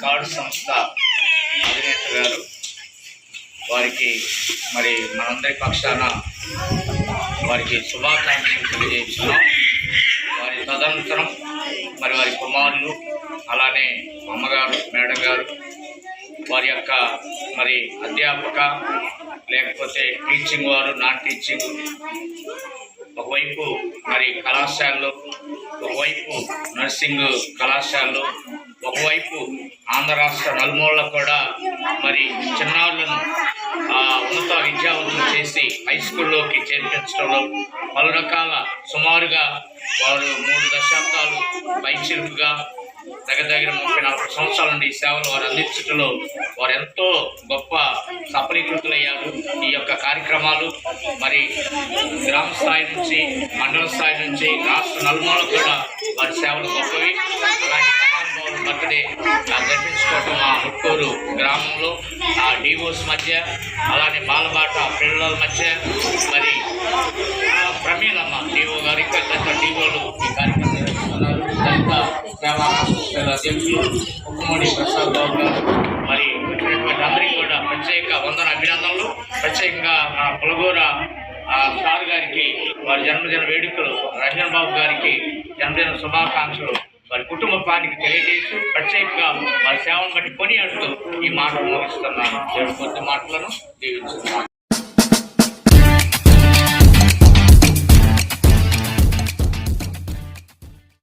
Card సంస్థ అధినేత గారు వారికి మరి మనందరి పక్షాన వారికి శుభాకాంక్షలు తెలియజేస్తున్నాం. వారి తదనంతరం మరి వారి కుమారులు అలానే అమ్మగారు మేడం గారు వారి యొక్క మరి అధ్యాపక లేకపోతే టీచింగ్ వారు నాన్ టీచింగ్ ఒకవైపు మరి కళాశాలలో ఒకవైపు నర్సింగ్ కళాశాలలో ఒకవైపు ఆంధ్ర రాష్ట్ర నలుమూలలో కూడా మరి చిన్నారులను ఉన్నత విద్యావంతులు చేసి హై స్కూల్లోకి చేర్పించడంలో పలు రకాల సుమారుగా వారు మూడు దశాబ్దాలు పైచిలుపుగా దగ్గర దగ్గర ముప్పై నలభై సంవత్సరాల నుండి ఈ సేవలు వారు అందించడంలో వారు ఎంతో గొప్ప సఫలీకృతులయ్యారు. ఈ యొక్క కార్యక్రమాలు మరి గ్రామ స్థాయి నుంచి మండల స్థాయి నుంచి రాష్ట్ర నలుమూలలు కూడా వారి సేవలు గొప్పవి. బర్త్డే జరిపించుకోవటం మా ముట్టూరు గ్రామంలో ఆ డివోస్ మధ్య అలానే బాలబాట పిల్లల మధ్య మరి ప్రమీలమ్మ డివో గారు ఇంకా డివోలు ఈ కార్యక్రమం నిర్వహిస్తున్నారు దళిత సేవా సంస్థల అధ్యక్షులు ఉప్పమూడి ప్రసాద్ బాబు గారు మరి వచ్చినటువంటి అందరికీ కూడా ప్రత్యేక వందన అభినందనలు ప్రత్యేకంగా ఆ పులగూర ఆ సార్ గారికి వారి జన్మదిన వేడుకలు రంజన్ బాబు గారికి జన్మదిన శుభాకాంక్షలు. వారి కుటుంబానికి తెలియజేస్తూ ప్రత్యేకంగా వారి సేవను బట్టి కొని కొనియాడుతూ ఈ మాటలు ముగిస్తున్నాను. దేవుడి కొద్ది మాటలను దీవించుతున్నాను